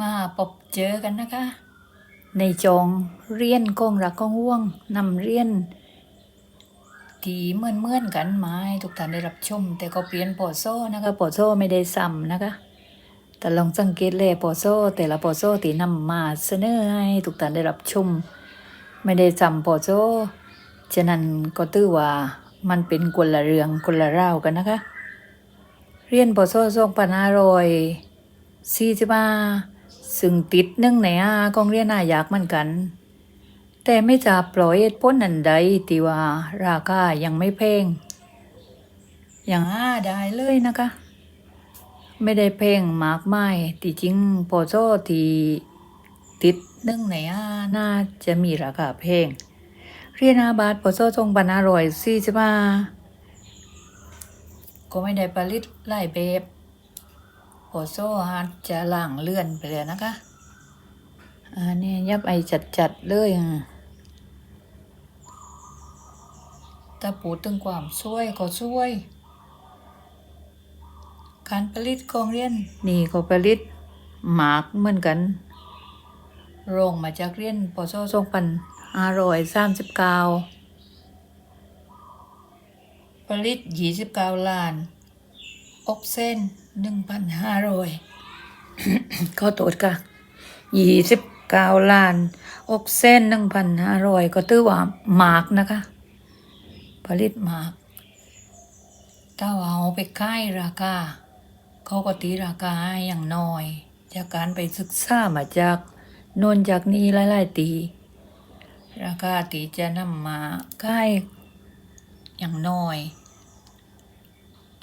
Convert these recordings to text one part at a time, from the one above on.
มาพบเจอกันนะคะ ในจองเรียนกองรักกองห่วงนำเรียนที่เมื่อนเมือนกันไม้ทุกท่านได้รับชม แต่ก็เปลี่ยนปอโซ่นะคะปอโซ่ไม่ได้ซ้ำนะคะ แต่ลองสังเกตเลยปอโซ่ แต่ละปอโซ่ที่นำมาเสนอให้ทุกท่านได้รับชม ไม่ได้จำปอโซ่ฉะนั้นก็ตื้อว่ามันเป็นคนละเรื่องคนละราวกันนะคะ เรียนปอโซ่ส่งปัญหารอยสี่สิบา ซึ่งติดหนึ่งในอากองเรียนอาอยากเหมือนกัน แต่ไม่จะปล่อยเหตุผลอันใดที่ว่าราคายังไม่แพงอย่างห้าได้เลยนะคะ ไม่ได้แพงมากมายที่จริงโปอโซที่ติดหนึ่งในอาน่าจะมีราคาแพงเรียนอาบาทโปอโซ่ทรงปัญหารอยสี่สิบาก็ไม่ได้ผลิตหลายแบบ โอโซฮาร์ดจะล่างเลื่อนไปเลยนะคะอันนี้ยับไอจัดๆเลยอะถ้าพูดถึงความช่วยก็ช่วย การผลิตของเรียน นี่ก็ผลิตหมากเหมือนกัน โรงมาจากเรียนปอโซทรงปันอร่อยสามสิบเก้าผลิต29ล้านอกเส้น 1,500ขอโทษค่ะ29ล้านอกเส้น1,500ก็ถือว่าหมากนะคะ ผลิตหมาก ถ้าว่าเอาไปค่ายราคาเขาก็ตีราคาอย่างน้อย จากการไปศึกษามาจากโนนจากนี้หลายๆตี ราคาตีจะนำมาค่ายอย่างน้อย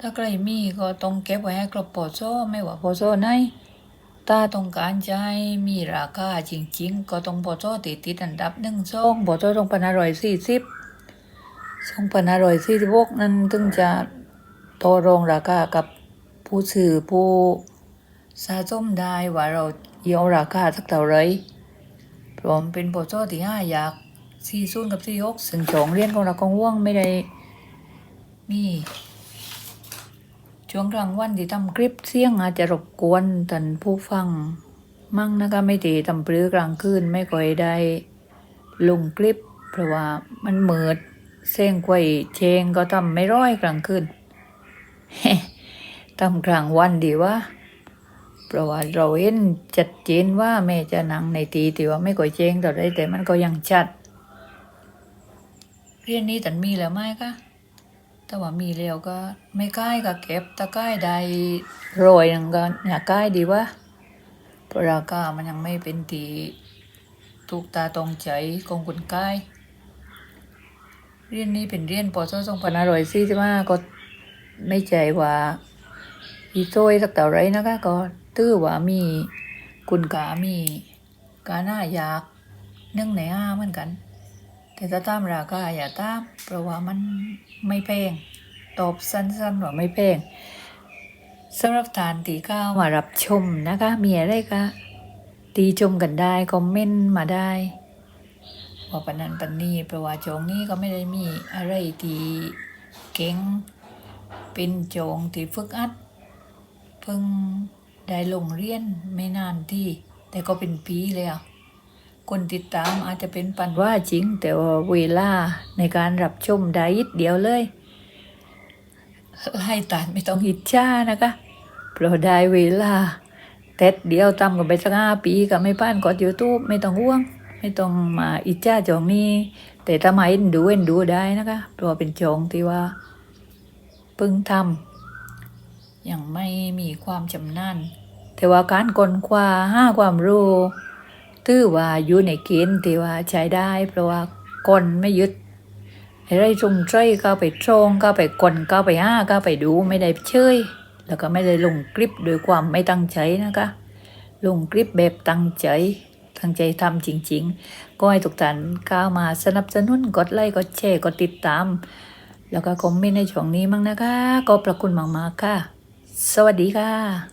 ถ้าใครมีก็ต้องเก็บไว้ให้ครบปอโซไม่ว่าปอโซไหนถ้าต้องการให้มีราคาจริง ๆ ก็ต้องปอโซติดติดอันดับหนึ่งสองปอโซต้องพันห้าร้อยสี่สิบสองพันห้าร้อยสี่สิบหกนั้นถึงจะต่อรองราคากับผู้ซื้อผู้สะสมได้ว่าเราเยาราคาสักเท่าไรพราะมันเป็นปอโซที่ห้าอยากสี่ศูนย์กับสี่หกซึ่งสองเรียนของเราของว่วงไม่ได้มี ช่วงกลางวันที่ทำคลิปเสียงอาจจะรบกวนท่านผู้ฟัง มั่งนะคะไม่ตีทำปรื้อกลางคืนไม่ค่อยได้ลงคลิป เพราะว่ามันมืดเสียงควยเชงก็ทำไม่ร้อยกลางคืนทำกลางวันดีวะเพราะว่าเราเห็นชัดเจนว่าแม่จะนั่งในตีที่ว่าไม่ก่อยเจงต่อได้แต่มันก็ยังชัด เรียนนี้ตันมีแล้วไหมคะ ถ้าว่ามีแล้วก็ไม่ใกล้ก็เก็บถ้าใกล้ได้โรยนังก็อยากใกล้ดีวะเพราะราคามันยังไม่เป็นตีถูกตาตรงใจของคนใกล้เรียนนี้เป็นเรียนปอโซสองพันห้าร้อยสี่สิบห้าก็ไม่ใจว่าอีโซยสักเท่าไรนะคะก็ตื้อว่ามีคุณกามีกาหน้ายากนึ่งในห้าเหมือนกัน แต่ถ้าตามราคาอย่าตามเพราะว่ามันไม่แพงตอบสั้นๆว่าไม่แพงสำหรับทานตีข้าวมารับชมนะคะมีอะไรก็ตีชมกันได้คอมเมนต์มาได้ว่าปันนันปันนี้เพราะว่าจงนี้ก็ไม่ได้มีอะไรที่เก่งเป็นโจงที่ฝึกอัดเพิ่งได้ลงเรียนไม่นานที่ แต่ก็เป็นปีแล้ว คนติดตามอาจจะเป็นปันว่าจริง แต่ว่าเวลาในการรับชมได้ยิดเดียวเลยไล่ตานไม่ต้องอิจฉานะคะเพราะได้เวลาเต็ดเดียวทำกันไปสักห้าปีกับไม่ป้านกดยูทูบไม่ต้องห่วง ไม่ต้องมาอิจฉาจองนี้ แต่ถ้ามาเอ็นดูเอ็นดูได้นะคะเพราะว่าเป็นจองที่ว่าเพิ่งทำยังไม่มีความชำนาญแต่ว่าการกลคว้าห้าความรู้ ถือว่าอยู่ในเกณฑ์ที่ว่าใช้ได้ เพราะว่าคนไม่ยึดอะไรตรงใจก็ไปตรงก็ไปกลก็ไปห้าก็ไปดูไม่ได้เชยแล้วก็ไม่ได้ลงคลิปโดยความไม่ตั้งใจนะคะ ลงคลิปแบบตั้งใจตั้งใจทำจริง ๆ ก็ให้ทุกท่านเข้าวมาสนับสนุนกดไลค์กดแชร์กดติดตาม แล้วก็คอมเมนต์ในช่องนี้มั้งนะคะ ก็ประคุณมากๆค่ะ สวัสดีค่ะ